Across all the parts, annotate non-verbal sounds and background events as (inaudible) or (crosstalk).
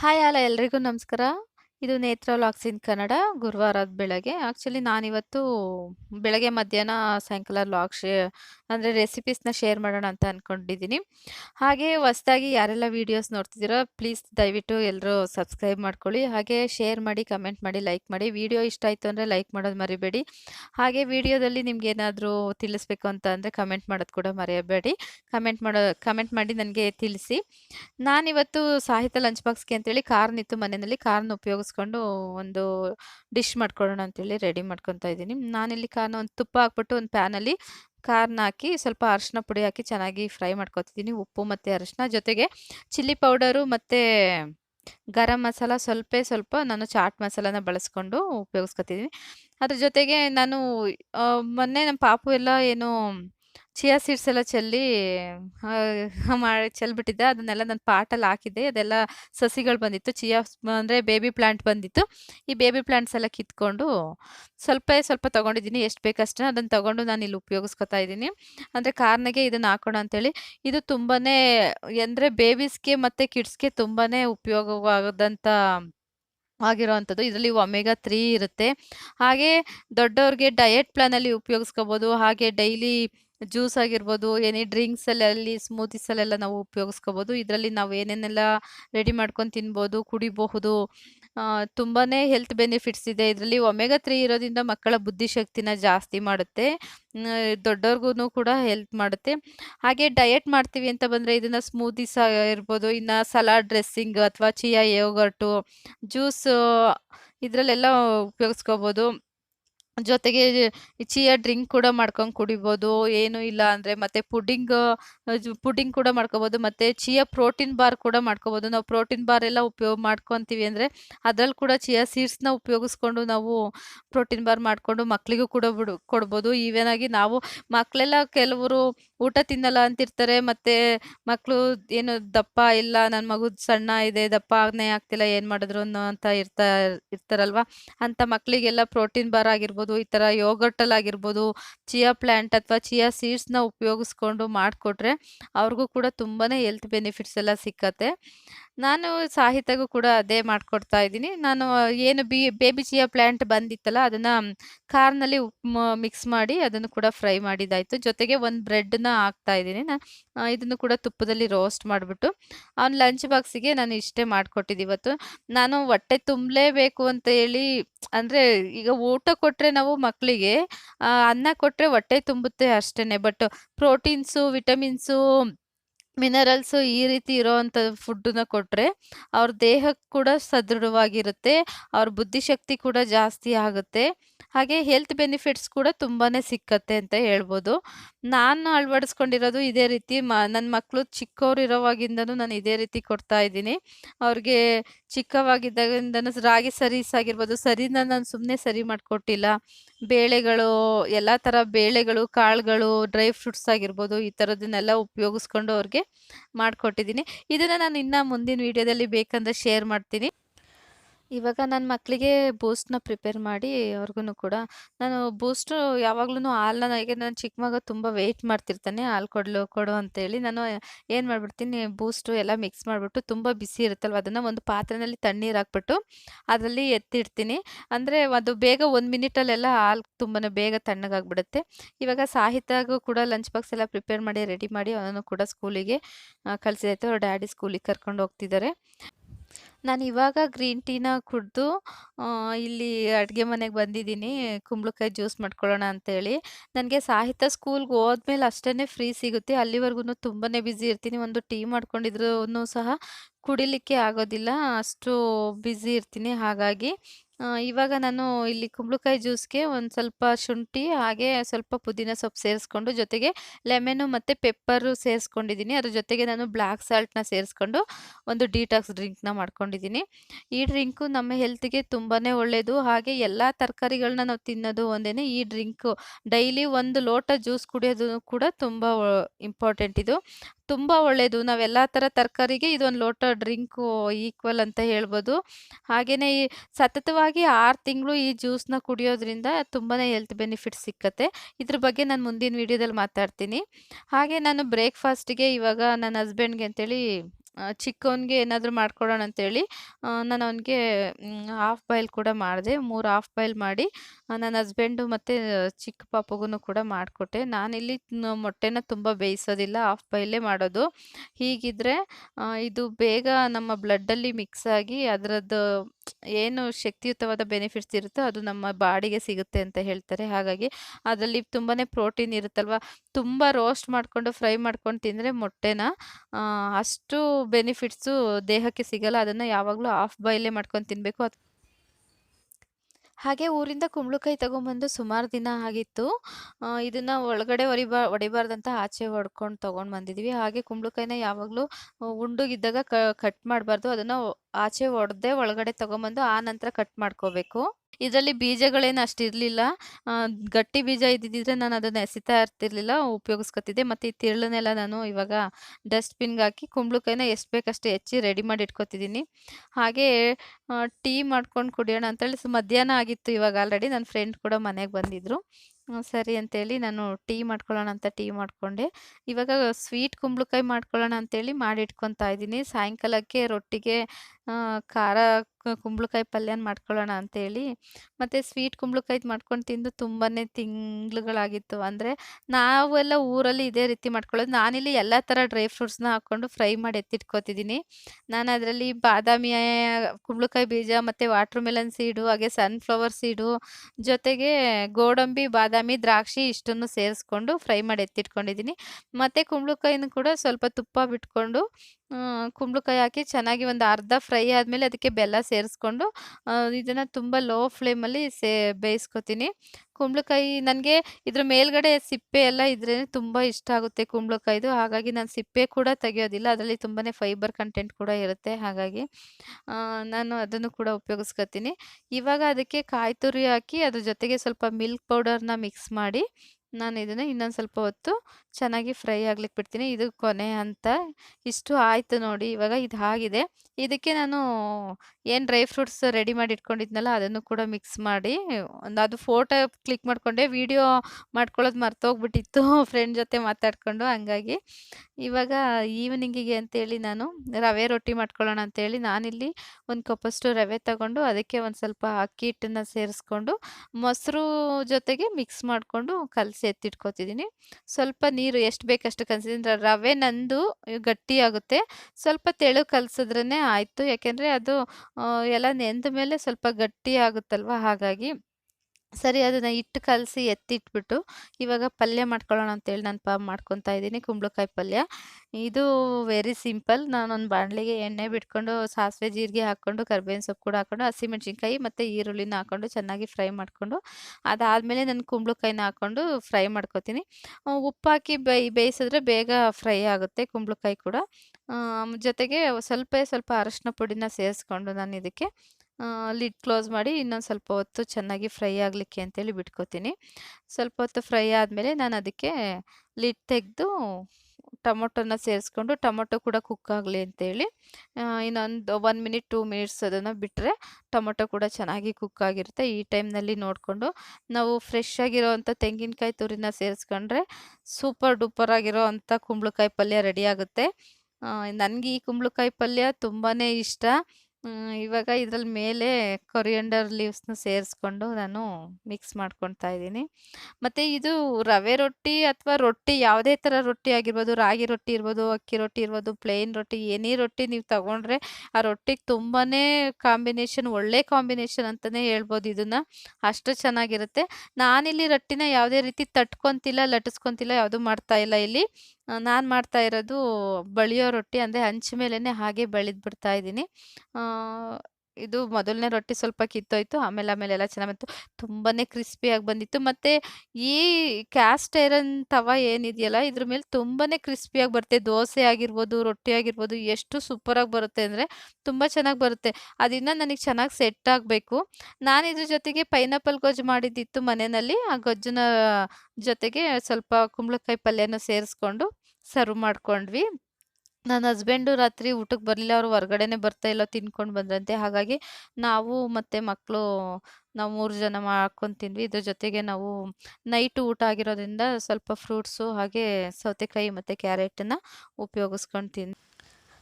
Hi ಅಲ್ಲ ಎಲ್ರಿಗೂ ನಮಸ್ಕಾರ. ಇದು ನೇತ್ರ ವ್ಲಾಗ್ಸ್ ಇನ್ ಕನ್ನಡ ಗುರುವಾರದ ಬೆಳಗ್ಗೆ. ಆ್ಯಕ್ಚುಲಿ ನಾನಿವತ್ತು ಬೆಳಗ್ಗೆ, ಮಧ್ಯಾಹ್ನ, ಸಾಯಂಕಾಲ ವ್ಲಾಗ್ ಶೇ ಅಂದರೆ ರೆಸಿಪೀಸ್‌ನ ಶೇರ್ ಮಾಡೋಣ ಅಂತ ಅಂದ್ಕೊಂಡಿದ್ದೀನಿ ಹಾಗೆ ಹೊಸ್ದಾಗಿ ಯಾರೆಲ್ಲ ವೀಡಿಯೋಸ್ ನೋಡ್ತಿದ್ದೀರೋ ಪ್ಲೀಸ್ ದಯವಿಟ್ಟು ಎಲ್ಲರೂ ಸಬ್ಸ್ಕ್ರೈಬ್ ಮಾಡ್ಕೊಳ್ಳಿ. ಹಾಗೆ ಶೇರ್ ಮಾಡಿ, ಕಮೆಂಟ್ ಮಾಡಿ, ಲೈಕ್ ಮಾಡಿ. ವಿಡಿಯೋ ಇಷ್ಟ ಆಯಿತು ಅಂದರೆ ಲೈಕ್ ಮಾಡೋದು ಮರಿಬೇಡಿ. ಹಾಗೆ ವಿಡಿಯೋದಲ್ಲಿ ನಿಮ್ಗೇನಾದರೂ ತಿಳಿಸ್ಬೇಕು ಅಂತ ಅಂದರೆ ಕಮೆಂಟ್ ಮಾಡೋದು ಕೂಡ ಮರೆಯಬೇಡಿ. ಕಮೆಂಟ್ ಮಾಡೋ ಕಮೆಂಟ್ ಮಾಡಿ ನನಗೆ ತಿಳಿಸಿ. ನಾನಿವತ್ತು ಸಾಹಿತ್ಯ ಲಂಚ್ ಬಾಕ್ಸ್‌ಗೆ ಅಂತೇಳಿ ಕಾರ್ನ್ ಮನೆಯಲ್ಲಿ ಕಾರ್ನ ಕಾರ್ನ್ ಉಪಯೋಗಿಸ್ಕೊಂಡು ಒಂದು ಡಿಶ್ ಮಾಡ್ಕೊಳ್ಳೋಣ ಅಂತೇಳಿ ರೆಡಿ ಮಾಡ್ಕೊತಾ ಇದ್ದೀನಿ. ನಾನಿಲ್ಲಿ ಕಾರ್ನ ಒಂದು ತುಪ್ಪ ಹಾಕ್ಬಿಟ್ಟು ಒಂದು ಪ್ಯಾನಲ್ಲಿ ಕಾರ್ನ ಹಾಕಿ ಸ್ವಲ್ಪ ಅರಿಶಿನ ಪುಡಿ ಹಾಕಿ ಚೆನ್ನಾಗಿ ಫ್ರೈ ಮಾಡ್ಕೊತಿದ್ದೀನಿ. ಉಪ್ಪು ಮತ್ತು ಅರಿಶಿನ ಜೊತೆಗೆ ಚಿಲ್ಲಿ ಪೌಡರು ಮತ್ತು ಗರಂ ಮಸಾಲ ಸ್ವಲ್ಪ ಸ್ವಲ್ಪ ನಾನು ಚಾಟ್ ಮಸಾಲಾನ ಬಳಸ್ಕೊಂಡು ಉಪಯೋಗಿಸ್ಕೊತಿದ್ದೀನಿ. ಅದ್ರ ಜೊತೆಗೆ ನಾನು ಮೊನ್ನೆ ನಮ್ಮ ಪಾಪು ಎಲ್ಲ ಏನು ಚಿಯಾ ಸೀಡ್ಸ್ ಎಲ್ಲ ಚೆಲ್ಲಿ ಮಾಡಿ ಚೆಲ್ಬಿಟ್ಟಿದ್ದೆ. ಅದನ್ನೆಲ್ಲ ನಾನು ಪಾಟಲ್ಲಿ ಹಾಕಿದ್ದೆ. ಅದೆಲ್ಲ ಸಸಿಗಳು ಬಂದಿತ್ತು. ಚಿಯಾ ಅಂದರೆ ಬೇಬಿ ಪ್ಲಾಂಟ್ ಬಂದಿತ್ತು. ಈ ಬೇಬಿ ಪ್ಲಾಂಟ್ಸ್ ಎಲ್ಲ ಕಿತ್ಕೊಂಡು ಸ್ವಲ್ಪ ಸ್ವಲ್ಪ ತಗೊಂಡಿದ್ದೀನಿ. ಎಷ್ಟು ಬೇಕಷ್ಟೇ ಅದನ್ನು ತೊಗೊಂಡು ನಾನು ಇಲ್ಲಿ ಉಪಯೋಗಿಸ್ಕೊತಾ ಇದ್ದೀನಿ. ಅಂದರೆ ಕಾರ್ನಿಗೆ ಇದನ್ನ ಹಾಕೋಣ ಅಂತೇಳಿ. ಇದು ತುಂಬಾ ಅಂದರೆ ಬೇಬೀಸ್‌ಗೆ ಮತ್ತು ಕಿಡ್ಸ್‌ಗೆ ತುಂಬಾ ಉಪಯೋಗವಾದಂಥ ಆಗಿರೋವಂಥದ್ದು. ಇದರಲ್ಲಿ ಒಮೆಗಾ ತ್ರೀ ಇರುತ್ತೆ. ಹಾಗೆ ದೊಡ್ಡವ್ರಿಗೆ ಡಯಟ್ ಪ್ಲಾನಲ್ಲಿ ಉಪಯೋಗಿಸ್ಕೋಬೋದು. ಹಾಗೆ ಡೈಲಿ ಜ್ಯೂಸ್ ಆಗಿರ್ಬೋದು, ಎನಿ ಡ್ರಿಂಕ್ಸಲ್ಲಿ ಸ್ಮೂತೀಸಲ್ಲೆಲ್ಲ ನಾವು ಉಪಯೋಗಿಸ್ಕೋಬೋದು. ಇದರಲ್ಲಿ ನಾವು ಏನೇನೆಲ್ಲ ರೆಡಿ ಮಾಡ್ಕೊಂಡು ತಿನ್ಬೋದು, ಕುಡಿಬಹುದು. ತುಂಬಾ ಹೆಲ್ತ್ ಬೆನಿಫಿಟ್ಸ್ ಇದೆ. ಇದರಲ್ಲಿ ಒಮೆಗಾ ತ್ರೀ ಇರೋದ್ರಿಂದ ಮಕ್ಕಳ ಬುದ್ಧಿಶಕ್ತಿನ ಜಾಸ್ತಿ ಮಾಡುತ್ತೆ. ದೊಡ್ಡವ್ರಿಗೂ ಕೂಡ ಹೆಲ್ಪ್ ಮಾಡುತ್ತೆ. ಹಾಗೆ ಡಯಟ್ ಮಾಡ್ತೀವಿ ಅಂತ ಬಂದರೆ ಇದನ್ನು ಸ್ಮೂತೀಸ್ ಇರ್ಬೋದು, ಇನ್ನು ಸಲಾಡ್ ಡ್ರೆಸ್ಸಿಂಗ್ ಅಥವಾ ಚಿಯಾ ಯೋಗರ್ಟು, ಜ್ಯೂಸು ಇದರಲ್ಲೆಲ್ಲ ಉಪಯೋಗಿಸ್ಕೋಬೋದು. ಜೊತೆಗೆ ಚಿಯಾ ಡ್ರಿಂಕ್ ಕೂಡ ಮಾಡ್ಕೊಂಡು ಕುಡಿಬೋದು. ಏನೂ ಇಲ್ಲ ಅಂದರೆ ಮತ್ತೆ ಪುಡ್ಡಿಂಗ್ ಪುಡ್ಡಿಂಗ್ ಕೂಡ ಮಾಡ್ಕೋಬೋದು. ಮತ್ತು ಚಿಯಾ ಪ್ರೋಟೀನ್ ಬಾರ್ ಕೂಡ ಮಾಡ್ಕೋಬೋದು. ನಾವು ಪ್ರೋಟೀನ್ ಬಾರ್ ಎಲ್ಲ ಉಪಯೋಗ ಮಾಡ್ಕೊತೀವಿ ಅಂದರೆ ಅದ್ರಲ್ಲಿ ಕೂಡ ಚಿಯಾ ಸೀಡ್ಸ್‌ನ ಉಪಯೋಗಿಸ್ಕೊಂಡು ನಾವು ಪ್ರೋಟೀನ್ ಬಾರ್ ಮಾಡಿಕೊಂಡು ಮಕ್ಕಳಿಗೂ ಕೂಡ ಬಿಡು ಕೊಡ್ಬೋದು. ಆಗಿ ನಾವು ಮಕ್ಕಳೆಲ್ಲ ಕೆಲವರು ಊಟ ತಿನ್ನಲ್ಲ ಅಂತಿರ್ತಾರೆ. ಮತ್ತು ಮಕ್ಕಳು ಏನು ದಪ್ಪ ಇಲ್ಲ, ನನ್ನ ಮಗು ಸಣ್ಣ ಇದೆ, ದಪ್ಪ ಆಗ್ನೇ ಆಗ್ತಿಲ್ಲ, ಏನು ಮಾಡಿದ್ರು ಅಂತ ಇರ್ತಾ ಇರ್ತಾರಲ್ವ ಅಂಥ ಮಕ್ಕಳಿಗೆಲ್ಲ ಪ್ರೋಟೀನ್ ಬಾರ್ ಆಗಿರ್ಬೋದು, ಈ ಥರ ಯೋಗರ್ಟಲ್ಲಿ ಆಗಿರ್ಬೋದು, ಚಿಯಾ ಪ್ಲ್ಯಾಂಟ್ ಅಥವಾ ಚಿಯಾ ಸೀಡ್ಸ್‌ನ ಉಪಯೋಗಿಸ್ಕೊಂಡು ಮಾಡಿಕೊಟ್ರೆ ಅವ್ರಿಗೂ ಕೂಡ ತುಂಬಾ ಹೆಲ್ತ್ ಬೆನಿಫಿಟ್ಸ್ ಎಲ್ಲ ಸಿಕ್ಕತ್ತೆ. ನಾನು ಸಾಹಿತ್ಯಗೂ ಕೂಡ ಅದೇ ಮಾಡ್ಕೊಡ್ತಾ ಇದ್ದೀನಿ. ನಾನು ಏನು ಬಿ ಬೇಬಿ ಚಿಯಾ ಪ್ಲಾಂಟ್ ಬಂದಿತ್ತಲ್ಲ ಅದನ್ನು ಕಾರ್ನಲ್ಲಿ ಉಪ್ಪು ಮಿಕ್ಸ್ ಮಾಡಿ ಅದನ್ನು ಕೂಡ ಫ್ರೈ ಮಾಡಿದ್ದಾಯಿತು. ಜೊತೆಗೆ ಒಂದು ಬ್ರೆಡ್‌ನ ಹಾಕ್ತಾ ಇದ್ದೀನಿ. ನಾನು ಇದನ್ನು ಕೂಡ ತುಪ್ಪದಲ್ಲಿ ರೋಸ್ಟ್ ಮಾಡಿಬಿಟ್ಟು ಅವ್ನು ಲಂಚ್ ಬಾಕ್ಸಿಗೆ ನಾನು ಇಷ್ಟೇ ಮಾಡಿಕೊಟ್ಟಿದ್ದು ಇವತ್ತು. ನಾನು ಹೊಟ್ಟೆ ತುಂಬಲೇಬೇಕು ಅಂತ ಹೇಳಿ ಅಂದರೆ ಈಗ ಊಟ ಕೊಟ್ಟರೆ ನಾವು ಮಕ್ಕಳಿಗೆ ಅನ್ನ ಕೊಟ್ಟರೆ ಹೊಟ್ಟೆ ತುಂಬುತ್ತೆ ಅಷ್ಟೇ ಬಟ್ ಪ್ರೋಟೀನ್ಸು, ವಿಟಮಿನ್ಸು, ಮಿನರಲ್ಸು ಈ ರೀತಿ ಇರೋವಂಥ ಫುಡ್ಡನ್ನ ಕೊಟ್ಟರೆ ಅವ್ರ ದೇಹಕ್ಕೆ ಕೂಡ ಸದೃಢವಾಗಿರುತ್ತೆ. ಅವ್ರ ಬುದ್ಧಿಶಕ್ತಿ ಕೂಡ ಜಾಸ್ತಿ ಆಗುತ್ತೆ. ಹಾಗೆ ಹೆಲ್ತ್ ಬೆನಿಫಿಟ್ಸ್ ಕೂಡ ತುಂಬಾನೇ ಸಿಕ್ಕತ್ತೆ ಅಂತ ಹೇಳ್ಬೋದು. ನಾನು ಅಳವಡಿಸ್ಕೊಂಡಿರೋದು ಇದೇ ರೀತಿ ಮ ನನ್ನ ಮಕ್ಕಳು ಚಿಕ್ಕವರಿರೋವಾಗಿಂದನೂ ನಾನು ಇದೇ ರೀತಿ ಕೊಡ್ತಾ ಇದ್ದೀನಿ. ಅವ್ರಿಗೆ ಚಿಕ್ಕವಾಗಿದ್ದಾಗಿಂದನೂ ರಾಗಿ ಸರೀಸ್ ಆಗಿರ್ಬೋದು, ಸರಿನ ನಾನು ಸುಮ್ಮನೆ ಸರಿ ಮಾಡಿಕೊಟ್ಟಿಲ್ಲ. ಬೇಳೆಗಳು ಎಲ್ಲ ಥರ ಬೇಳೆಗಳು, ಕಾಳುಗಳು, ಡ್ರೈ ಫ್ರೂಟ್ಸ್ ಆಗಿರ್ಬೋದು, ಈ ಥರದನ್ನೆಲ್ಲ ಉಪಯೋಗಿಸ್ಕೊಂಡು ಅವ್ರಿಗೆ ಮಾಡಿಕೊಟ್ಟಿದ್ದೀನಿ. ಇದನ್ನ ನಾನು ಇನ್ನು ಮುಂದಿನ ವೀಡಿಯೋದಲ್ಲಿ ಬೇಕಂದ್ರೆ ಶೇರ್ ಮಾಡ್ತೀನಿ. ಇವಾಗ ನನ್ನ ಮಕ್ಕಳಿಗೆ ಬೂಸ್ಟ್‌ನ ಪ್ರಿಪೇರ್ ಮಾಡಿ ಅವ್ರಿಗೂ ಕೂಡ ನಾನು ಬೂಸ್ಟು ಯಾವಾಗ್ಲೂ ಹಾಲನ್ನ ಈಗ ನನ್ನ ಚಿಕ್ಕ ಮಗ ತುಂಬ ವೆಯ್ಟ್ ಮಾಡ್ತಿರ್ತಾನೆ, ಹಾಲು ಕೊಡಲು, ಕೊಡು ಅಂತೇಳಿ. ನಾನು ಏನು ಮಾಡಿಬಿಡ್ತೀನಿ ಬೂಸ್ಟು ಎಲ್ಲ ಮಿಕ್ಸ್ ಮಾಡಿಬಿಟ್ಟು ತುಂಬ ಬಿಸಿ ಇರುತ್ತಲ್ವ, ಅದನ್ನು ಒಂದು ಪಾತ್ರೆಯಲ್ಲಿ ತಣ್ಣೀರು ಹಾಕ್ಬಿಟ್ಟು ಅದರಲ್ಲಿ ಎತ್ತಿಡ್ತೀನಿ. ಅಂದರೆ ಅದು ಬೇಗ ಒಂದು ಮಿನಿಟಲ್ಲೆಲ್ಲ ಹಾಲು ತುಂಬಾ ಬೇಗ ತಣ್ಣಗಾಗ್ಬಿಡುತ್ತೆ. ಇವಾಗ ಸಾಹಿತ್ಯಗೂ ಕೂಡ ಲಂಚ್ ಬಾಕ್ಸ್ ಎಲ್ಲ ಪ್ರಿಪೇರ್ ಮಾಡಿ ರೆಡಿ ಮಾಡಿ ಅವನು ಕೂಡ ಸ್ಕೂಲಿಗೆ ಕಳಿಸಿದಾಯ್ತು. ಅವ್ರ ಡ್ಯಾಡಿ ಸ್ಕೂಲಿಗೆ ಕರ್ಕೊಂಡು ಹೋಗ್ತಿದ್ದಾರೆ. ನಾನು ಇವಾಗ ಗ್ರೀನ್ ಟೀನ ಕುಡಿದು ಇಲ್ಲಿ ಅಡುಗೆ ಮನೆಗೆ ಬಂದಿದ್ದೀನಿ. ಕುಂಬಳಕಾಯಿ ಜ್ಯೂಸ್ ಮಾಡ್ಕೊಳ್ಳೋಣ ಅಂತೇಳಿ. ನನಗೆ ಸಾಹಿತ್ಯ ಸ್ಕೂಲ್‌ಗೆ ಹೋದ್ಮೇಲೆ ಅಷ್ಟೇನೆ ಫ್ರೀ ಸಿಗುತ್ತೆ. ಅಲ್ಲಿವರೆಗೂ ತುಂಬಾ ಬ್ಯುಸಿ ಇರ್ತೀನಿ. ಒಂದು ಟೀ ಮಾಡ್ಕೊಂಡಿದ್ರೂ ಸಹ ಕುಡಿಲಿಕ್ಕೆ ಆಗೋದಿಲ್ಲ. ಅಷ್ಟು ಬ್ಯುಸಿ ಇರ್ತೀನಿ. ಹಾಗಾಗಿ ಇವಾಗ ನಾನು ಇಲ್ಲಿ ಕುಂಬಳಕಾಯಿ ಜ್ಯೂಸ್‌ಗೆ ಒಂದು ಸ್ವಲ್ಪ ಶುಂಠಿ, ಹಾಗೆ ಸ್ವಲ್ಪ ಪುದೀನ ಸೊಪ್ಪು ಸೇರಿಸ್ಕೊಂಡು ಜೊತೆಗೆ ಲೆಮೆನು ಮತ್ತು ಪೆಪ್ಪರು ಸೇರಿಸ್ಕೊಂಡಿದ್ದೀನಿ. ಅದ್ರ ಜೊತೆಗೆ ನಾನು ಬ್ಲ್ಯಾಕ್ ಸಾಲ್ಟ್‌ನ ಸೇರಿಸ್ಕೊಂಡು ಒಂದು ಡಿಟಾಕ್ಸ್ ಡ್ರಿಂಕ್‌ನ ಮಾಡ್ಕೊಂಡಿದ್ದೀನಿ. ಈ ಡ್ರಿಂಕು ನಮ್ಮ ಹೆಲ್ತ್‌ಗೆ ತುಂಬಾ ಒಳ್ಳೆಯದು. ಹಾಗೆ ಎಲ್ಲ ತರಕಾರಿಗಳನ್ನ ನಾವು ತಿನ್ನೋದು ಒಂದೇ ಈ ಡ್ರಿಂಕು ಡೈಲಿ ಒಂದು ಲೋಟ ಜ್ಯೂಸ್ ಕುಡಿಯೋದು ಕೂಡ ತುಂಬ ಇಂಪಾರ್ಟೆಂಟ್ ಇದು. ತುಂಬ ಒಳ್ಳೆಯದು. ನಾವೆಲ್ಲ ಥರ ತರಕಾರಿಗೆ ಇದೊಂದು ಲೋಟ ಡ್ರಿಂಕು ಈಕ್ವಲ್ ಅಂತ ಹೇಳ್ಬೋದು. ಹಾಗೆಯೇ ಈ ಸತತವಾಗಿ ಆರು ತಿಂಗಳು ಈ ಜ್ಯೂಸ್‌ನ ಕುಡಿಯೋದ್ರಿಂದ ತುಂಬಾನೇ ಹೆಲ್ತ್ ಬೆನಿಫಿಟ್ ಸಿಕ್ಕತ್ತೆ. ಇದ್ರ ಬಗ್ಗೆ ನಾನು ಮುಂದಿನ ವಿಡಿಯೋದಲ್ಲಿ ಮಾತಾಡ್ತೀನಿ. ಹಾಗೆ ನಾನು ಬ್ರೇಕ್‌ಫಾಸ್ಟ್‌ಗೆ ಇವಾಗ ನನ್ನ ಹಸ್ಬೆಂಡ್‌ಗೆ ಅಂತೇಳಿ ಚಿಕ್ಕವನಿಗೆ ಏನಾದರೂ ಮಾಡ್ಕೊಡೋಣ ಅಂತೇಳಿ ನಾನು ಅವನಿಗೆ ಹಾಫ್ ಬಾಯ್ಲ್ ಕೂಡ ಮಾಡಿದೆ ಮೂರು ಹಾಫ್ ಬಾಯ್ಲ್ ಮಾಡಿ ನನ್ನ ಹಸ್ಬೆಂಡು ಮತ್ತು ಚಿಕ್ಕ ಪಾಪುಗೂ ಕೂಡ ಮಾಡಿಕೊಟ್ಟೆ. ನಾನಿಲ್ಲಿ ಮೊಟ್ಟೆನ ತುಂಬ ಬೇಯಿಸೋದಿಲ್ಲ ಹಾಫ್ ಬೈಲೇ ಮಾಡೋದು. ಹೀಗಿದ್ರೆ ಇದು ಬೇಗ ನಮ್ಮ ಬ್ಲಡ್ಡಲ್ಲಿ ಮಿಕ್ಸ್ ಆಗಿ ಅದರದ್ದು ಏನು ಶಕ್ತಿಯುತವಾದ ಬೆನಿಫಿಟ್ಸ್ ಇರುತ್ತೋ ಅದು ನಮ್ಮ ಬಾಡಿಗೆ ಸಿಗುತ್ತೆ ಅಂತ ಹೇಳ್ತಾರೆ. ಹಾಗಾಗಿ ಅದರಲ್ಲಿ ತುಂಬಾ ಪ್ರೋಟೀನ್ ಇರುತ್ತಲ್ವ? ತುಂಬ ರೋಸ್ಟ್ ಮಾಡಿಕೊಂಡು, ಫ್ರೈ ಮಾಡ್ಕೊಂಡು ತಿಂದರೆ ಮೊಟ್ಟೆನ ಅಷ್ಟು ಬೆನಿಫಿಟ್ಸು ದೇಹಕ್ಕೆ ಸಿಗಲ್ಲ. ಅದನ್ನು ಯಾವಾಗಲೂ ಹಾಫ್ ಬಾಯ್ಲೇ ಮಾಡ್ಕೊಂಡು ತಿನ್ನಬೇಕು ಹಾಗೆ ಊರಿಂದ ಕುಂಬಳಕಾಯಿ ತಗೊಂಬಂದು ಸುಮಾರು ದಿನ ಆಗಿತ್ತು. ಇದನ್ನ ಒಳಗಡೆ ಒರಿಬಾ ಹೊಡಿಬಾರ್ದಂತ ಆಚೆ ಹೊಡ್ಕೊಂಡು ತಗೊಂಡ್ ಬಂದಿದ್ವಿ. ಹಾಗೆ ಕುಂಬಳಕಾಯಿನ ಯಾವಾಗಲೂ ಉಂಡುಗಿದ್ದಾಗ ಕಟ್ ಮಾಡಬಾರ್ದು. ಅದನ್ನು ಆಚೆ ಒಡೆದೇ ಒಳಗಡೆ ತಗೊಂಬಂದು ಆ ನಂತರ ಕಟ್ ಮಾಡ್ಕೋಬೇಕು. ಇದರಲ್ಲಿ ಬೀಜಗಳೇನು ಅಷ್ಟಿರಲಿಲ್ಲ. ಗಟ್ಟಿ ಬೀಜ ಇದ್ದಿದ್ದರೆ ನಾನು ಅದನ್ನು ಎಸಿತಾ ಇರ್ತಿರ್ಲಿಲ್ಲ, ಉಪಯೋಗಿಸ್ಕೊತಿದ್ದೆ. ಮತ್ತು ಈ ತಿರುಳನ್ನೆಲ್ಲ ನಾನು ಇವಾಗ ಡಸ್ಟ್ಬಿನ್ಗೆ ಹಾಕಿ ಕುಂಬಳಕಾಯಿನ ಎಷ್ಟು ಬೇಕಷ್ಟು ಹೆಚ್ಚಿ ರೆಡಿ ಮಾಡಿ ಇಟ್ಕೊತಿದ್ದೀನಿ. ಹಾಗೆ ಟೀ ಮಾಡ್ಕೊಂಡು ಕುಡಿಯೋಣ ಅಂತೇಳಿ ಮಧ್ಯಾಹ್ನ ಆಗಿತ್ತು ಇವಾಗ ಆಲ್ರೆಡಿ. ನನ್ನ ಫ್ರೆಂಡ್ ಕೂಡ ಮನೆಗೆ ಬಂದಿದ್ದರು ಸರಿ ಅಂತೇಳಿ ನಾನು ಟೀ ಮಾಡ್ಕೊಳ್ಳೋಣ ಅಂತ ಟೀ ಮಾಡಿಕೊಂಡೆ. ಇವಾಗ ಸ್ವೀಟ್ ಕುಂಬಳಕಾಯಿ ಮಾಡ್ಕೊಳ್ಳೋಣ ಅಂತೇಳಿ ಮಾಡಿಟ್ಕೊತಾ ಇದ್ದೀನಿ. ಸಾಯಂಕಾಲಕ್ಕೆ ರೊಟ್ಟಿಗೆ ಖಾರ ಕುಂಬಳಕಾಯಿ ಪಲ್ಯನ ಮಾಡ್ಕೊಳ್ಳೋಣ ಅಂತೇಳಿ. ಮತ್ತು ಸ್ವೀಟ್ ಕುಂಬಳಕಾಯಿ ಮಾಡ್ಕೊಂಡು ತಿಂದು ತುಂಬಾ ತಿಂಗಳುಗಳಾಗಿತ್ತು. ಅಂದರೆ ನಾವೆಲ್ಲ ಊರಲ್ಲಿ ಇದೇ ರೀತಿ ಮಾಡ್ಕೊಳ್ಳೋದು. ನಾನಿಲ್ಲಿ ಎಲ್ಲ ಥರ ಡ್ರೈ ಫ್ರೂಟ್ಸ್ನ ಹಾಕ್ಕೊಂಡು ಫ್ರೈ ಮಾಡಿ ಎತ್ತಿಟ್ಕೋತಿದ್ದೀನಿ. ನಾನು ಅದರಲ್ಲಿ ಬಾದಾಮಿ ಕುಂಬಳಕಾಯಿ ಬೀಜ, ಮತ್ತು ವಾಟ್ರ್ ಮೆಲನ್ ಸೀಡು, ಹಾಗೆ ಸನ್ಫ್ಲವರ್ ಸೀಡು, ಜೊತೆಗೆ ಗೋಡಂಬಿ, ಬಾದಾಮಿ, ದ್ರಾಕ್ಷಿ ಇಷ್ಟನ್ನು ಸೇರಿಸ್ಕೊಂಡು ಫ್ರೈ ಮಾಡಿ ಎತ್ತಿಟ್ಕೊಂಡಿದ್ದೀನಿ. ಮತ್ತು ಕುಂಬಳಕಾಯಿನೂ ಕೂಡ ಸ್ವಲ್ಪ ತುಪ್ಪ ಬಿಟ್ಕೊಂಡು ಕುಂಬಳಕಾಯಿ ಹಾಕಿ ಚೆನ್ನಾಗಿ ಒಂದು ಅರ್ಧ ಫ್ರೈ ಆದಮೇಲೆ ಅದಕ್ಕೆ ಬೆಲ್ಲ ಸೇರಿಸ್ಕೊಂಡು ಇದನ್ನು ತುಂಬ ಲೋ ಫ್ಲೇಮಲ್ಲಿ ಸೇ, ಬೇಯಿಸ್ಕೊತೀನಿ. ಕುಂಬಳಕಾಯಿ ನನಗೆ ಇದ್ರ ಮೇಲ್ಗಡೆ ಸಿಪ್ಪೆ ಎಲ್ಲ ಇದ್ರೇ ತುಂಬ ಇಷ್ಟ ಆಗುತ್ತೆ ಕುಂಬಳಕಾಯಿದು. ಹಾಗಾಗಿ ನಾನು ಸಿಪ್ಪೆ ಕೂಡ ತೆಗೆಯೋದಿಲ್ಲ. ಅದರಲ್ಲಿ ತುಂಬಾ ಫೈಬರ್ ಕಂಟೆಂಟ್ ಕೂಡ ಇರುತ್ತೆ. ಹಾಗಾಗಿ ನಾನು ಅದನ್ನು ಕೂಡ ಉಪಯೋಗಿಸ್ಕೊತೀನಿ. ಇವಾಗ ಅದಕ್ಕೆ ಕಾಯಿ ತುರಿ ಹಾಕಿ ಅದ್ರ ಜೊತೆಗೆ ಸ್ವಲ್ಪ ಮಿಲ್ಕ್ ಪೌಡರ್ನ ಮಿಕ್ಸ್ ಮಾಡಿ ನಾನು ಇದನ್ನು ಇನ್ನೊಂದು ಸ್ವಲ್ಪ ಹೊತ್ತು ಚೆನ್ನಾಗಿ ಫ್ರೈ ಆಗ್ಲಿಕ್ಕೆ ಬಿಡ್ತೀನಿ. ಇದು ಕೊನೆ ಅಂತ. ಇಷ್ಟು ಆಯಿತು ನೋಡಿ, ಇವಾಗ ಇದು ಆಗಿದೆ. ಇದಕ್ಕೆ ನಾನು ಏನು ಡ್ರೈ ಫ್ರೂಟ್ಸ್ ರೆಡಿ ಮಾಡಿ ಇಟ್ಕೊಂಡಿದ್ನಲ್ಲ, ಅದನ್ನು ಕೂಡ ಮಿಕ್ಸ್ ಮಾಡಿ, ಒಂದು ಅದು ಫೋಟೋ ಕ್ಲಿಕ್ ಮಾಡಿಕೊಂಡೆ, ವಿಡಿಯೋ ಮಾಡ್ಕೊಳ್ಳೋದು ಮರ್ತೋಗ್ಬಿಟ್ಟಿತ್ತು. (laughs) ಫ್ರೆಂಡ್ ಜೊತೆ ಮಾತಾಡ್ಕೊಂಡು ಹಂಗಾಗಿ. ಇವಾಗ ಈವ್ನಿಂಗಿಗೆ ಅಂತೇಳಿ ನಾನು ರವೆ ರೊಟ್ಟಿ ಮಾಡ್ಕೊಳ್ಳೋಣ ಅಂತೇಳಿ ನಾನಿಲ್ಲಿ ಒಂದು ಕಪ್ಪಷ್ಟು ರವೆ ತಗೊಂಡು, ಅದಕ್ಕೆ ಒಂದು ಸ್ವಲ್ಪ ಅಕ್ಕಿ ಹಿಟ್ಟನ್ನು ಸೇರಿಸ್ಕೊಂಡು, ಮೊಸರು ಜೊತೆಗೆ ಮಿಕ್ಸ್ ಮಾಡಿಕೊಂಡು ಕಲಸಿ ಎತ್ತಿಟ್ಕೊತಿದ್ದೀನಿ ಸ್ವಲ್ಪ ನೀರು ಎಷ್ಟು ಬೇಕಷ್ಟು ಕಲಿಸಿದ್ರೆ ರವೆ ನಂದು ಗಟ್ಟಿಯಾಗುತ್ತೆ ಸ್ವಲ್ಪ ತೆಳು ಕಲಸಿದ್ರೇ ಆಯಿತು. ಯಾಕೆಂದರೆ ಅದು ಎಲ್ಲ ನೆಂದ ಮೇಲೆ ಸ್ವಲ್ಪ ಗಟ್ಟಿ ಆಗುತ್ತಲ್ವ? ಹಾಗಾಗಿ ಸರಿ, ಅದನ್ನು ಹಿಟ್ಟು ಕಲಸಿ ಎತ್ತಿಟ್ಬಿಟ್ಟು ಇವಾಗ ಪಲ್ಯ ಮಾಡ್ಕೊಳ್ಳೋಣ ಅಂತೇಳಿ ನಾನು ಪಾ ಮಾಡ್ಕೊತಾ ಇದ್ದೀನಿ ಕುಂಬಳಕಾಯಿ ಪಲ್ಯ. ಇದು ವೆರಿ ಸಿಂಪಲ್ ನಾನೊಂದು ಬಾಣಲಿಗೆ ಎಣ್ಣೆ ಬಿಟ್ಕೊಂಡು ಸಾಸಿವೆ ಜೀರಿಗೆ ಹಾಕ್ಕೊಂಡು, ಕರ್ಬೇವಿನ ಸೊಪ್ಪು ಕೂಡ ಹಾಕ್ಕೊಂಡು, ಹಸಿಮೆಣ್ಸಿನ್ಕಾಯಿ ಮತ್ತು ಈರುಳ್ಳಿನ ಹಾಕ್ಕೊಂಡು ಚೆನ್ನಾಗಿ ಫ್ರೈ ಮಾಡಿಕೊಂಡು, ಅದಾದಮೇಲೆ ನಾನು ಕುಂಬಳಕಾಯಿನ ಹಾಕ್ಕೊಂಡು ಫ್ರೈ ಮಾಡ್ಕೊತೀನಿ. ಉಪ್ಪು ಹಾಕಿ ಬೇಯ್ ಬೇಯಿಸಿದ್ರೆ ಬೇಗ ಫ್ರೈ ಆಗುತ್ತೆ ಕುಂಬಳಕಾಯಿ ಕೂಡ. ಜೊತೆಗೆ ಸ್ವಲ್ಪ ಸ್ವಲ್ಪ ಅರಶಿನ ಪುಡಿನ ಸೇರಿಸ್ಕೊಂಡು ನಾನು ಇದಕ್ಕೆ ಲಿಡ್ ಕ್ಲೋಸ್ ಮಾಡಿ ಇನ್ನೊಂದು ಸ್ವಲ್ಪ ಹೊತ್ತು ಚೆನ್ನಾಗಿ ಫ್ರೈ ಆಗಲಿಕ್ಕೆ ಅಂತೇಳಿ ಬಿಟ್ಕೋತೀನಿ. ಸ್ವಲ್ಪ ಹೊತ್ತು ಫ್ರೈ ಆದಮೇಲೆ ನಾನು ಅದಕ್ಕೆ ಲಿಡ್ ತೆಗೆದು ಟೊಮೊಟೊನ ಸೇರಿಸ್ಕೊಂಡು ಟೊಮೊಟೊ ಕೂಡ ಕುಕ್ ಆಗಲಿ ಅಂತೇಳಿ ಇನ್ನೊಂದು ಒನ್ ಮಿನಿಟ್ ಟೂ ಮಿನಿಟ್ಸ್ ಅದನ್ನು ಬಿಟ್ಟರೆ ಟೊಮೊಟೊ ಕೂಡ ಚೆನ್ನಾಗಿ ಕುಕ್ ಆಗಿರುತ್ತೆ. ಈ ಟೈಮ್ನಲ್ಲಿ ನೋಡಿಕೊಂಡು ನಾವು ಫ್ರೆಶ್ ಆಗಿರೋವಂಥ ತೆಂಗಿನಕಾಯಿ ತುರಿನ ಸೇರಿಸ್ಕೊಂಡ್ರೆ ಸೂಪರ್ ಡೂಪರ್ ಆಗಿರೋ ಅಂಥ ಕುಂಬಳಕಾಯಿ ಪಲ್ಯ ರೆಡಿ ಆಗುತ್ತೆ. ನನಗೆ ಈ ಕುಂಬಳಕಾಯಿ ಪಲ್ಯ ತುಂಬಾ ಇಷ್ಟ. ಇವಾಗ ಇದ್ರಲ್ಲಿ ಮೇಲೆ ಕೊರಿಯಂಡರ್ ಲೀವ್ಸ್ನ ಸೇರಿಸ್ಕೊಂಡು ನಾನು ಮಿಕ್ಸ್ ಮಾಡ್ಕೊತಾ ಇದ್ದೀನಿ. ಮತ್ತು ಇದು ರವೆ ರೊಟ್ಟಿ ಅಥವಾ ರೊಟ್ಟಿ ಯಾವುದೇ ಥರ ರೊಟ್ಟಿ ಆಗಿರ್ಬೋದು, ರಾಗಿ ರೊಟ್ಟಿ ಇರ್ಬೋದು, ಅಕ್ಕಿ ರೊಟ್ಟಿ ಇರ್ಬೋದು ಪ್ಲೇನ್ ರೊಟ್ಟಿ, ಎನಿ ರೊಟ್ಟಿ ನೀವು ತಗೊಂಡ್ರೆ ಆ ರೊಟ್ಟಿಗೆ ತುಂಬಾ ಕಾಂಬಿನೇಷನ್ ಒಳ್ಳೆ ಕಾಂಬಿನೇಷನ್ ಅಂತಲೇ ಹೇಳ್ಬೋದು ಇದನ್ನು. ಅಷ್ಟು ಚೆನ್ನಾಗಿರುತ್ತೆ. ನಾನಿಲ್ಲಿ ರೊಟ್ಟಿನ ಯಾವುದೇ ರೀತಿ ತಟ್ಕೊತಿಲ್ಲ, ಲಟ್ಟಿಸ್ಕೊತಿಲ್ಲ, ಯಾವುದೂ ಮಾಡ್ತಾ ಇಲ್ಲ ಇಲ್ಲಿ. ನಾನು ಮಾಡ್ತಾ ಇರೋದು ಬಳಿಯೋ ರೊಟ್ಟಿ ಅಂದರೆ ಹಂಚ ಮೇಲೇ ಹಾಗೆ ಬೆಳೆದು ಬಿಡ್ತಾ ಇದ್ದೀನಿ. ಇದು ಮೊದಲನೇ ರೊಟ್ಟಿ ಸ್ವಲ್ಪ ಕಿತ್ತೋಯ್ತು, ಆಮೇಲೆ ಆಮೇಲೆ ಎಲ್ಲ ಚೆನ್ನಾಗಿ ಬಂತು. ತುಂಬಾ ಕ್ರಿಸ್ಪಿಯಾಗಿ ಬಂದಿತ್ತು. ಮತ್ತು ಈ ಕ್ಯಾಸ್ಟ್ ಐರನ್ ತವ ಏನಿದೆಯಲ್ಲ, ಇದ್ರ ಮೇಲೆ ತುಂಬಾ ಕ್ರಿಸ್ಪಿಯಾಗಿ ಬರುತ್ತೆ. ದೋಸೆ ಆಗಿರ್ಬೋದು, ರೊಟ್ಟಿ ಆಗಿರ್ಬೋದು, ಎಷ್ಟು ಸೂಪರಾಗಿ ಬರುತ್ತೆ ಅಂದರೆ ತುಂಬ ಚೆನ್ನಾಗಿ ಬರುತ್ತೆ. ಅದನ್ನು ನನಗೆ ಚೆನ್ನಾಗಿ ಸೆಟ್ ಆಗಬೇಕು. ನಾನು ಇದ್ರ ಜೊತೆಗೆ ಪೈನಾಪಲ್ ಗೊಜ್ಜು ಮಾಡಿದ್ದಿತ್ತು ಮನೆಯಲ್ಲಿ. ಆ ಗೊಜ್ಜಿನ ಜೊತೆಗೆ ಸ್ವಲ್ಪ ಕುಂಬಳಕಾಯಿ ಪಲ್ಯನ ಸೇರಿಸ್ಕೊಂಡು ಸರ್ವ್ ಮಾಡ್ಕೊಂಡ್ವಿ. ನನ್ನ ಹಸ್ಬೆಂಡು ರಾತ್ರಿ ಊಟಕ್ಕೆ ಬರಲಿಲ್ಲ, ಅವರು ಹೊರ್ಗಡೆನೇ ಬರ್ತಾ ಇಲ್ಲ, ತಿನ್ಕೊಂಡು ಬಂದ್ರಂತೆ. ಹಾಗಾಗಿ ನಾವು ಮತ್ತು ಮಕ್ಕಳು ನಾವು ಮೂರು ಜನ ಮಾಡ್ಕೊಂಡು ಇದ್ರ ಜೊತೆಗೆ ನಾವು ನೈಟ್ ಊಟ ಆಗಿರೋದ್ರಿಂದ ಸ್ವಲ್ಪ ಫ್ರೂಟ್ಸು ಹಾಗೆ ಸೌತೆಕಾಯಿ ಮತ್ತು ಕ್ಯಾರೆಟನ್ನು ಉಪಯೋಗಿಸ್ಕೊಂಡು ತಿಂದ್ವಿ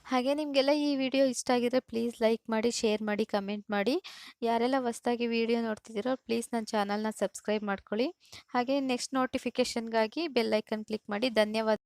ಹಾಗೆ ನಿಮಗೆಲ್ಲ ಈ ವಿಡಿಯೋ ಇಷ್ಟ ಆಗಿದ್ರೆ ಪ್ಲೀಸ್ ಲೈಕ್ ಮಾಡಿ ಶೇರ್ ಮಾಡಿ ಕಮೆಂಟ್ ಮಾಡಿ. ಯಾರೆಲ್ಲ ಹೊಸ್ದಾಗಿ ವಿಡಿಯೋ ನೋಡ್ತಿದ್ದೀರೋ ಪ್ಲೀಸ್ ನನ್ನ ಚಾನಲ್ನ ಸಬ್ಸ್ಕ್ರೈಬ್ ಮಾಡ್ಕೊಳ್ಳಿ. ಹಾಗೆ ನೆಕ್ಸ್ಟ್ ನೋಟಿಫಿಕೇಷನ್ಗಾಗಿ ಬೆಲ್ಲೈಕನ್ ಕ್ಲಿಕ್ ಮಾಡಿ. ಧನ್ಯವಾದ.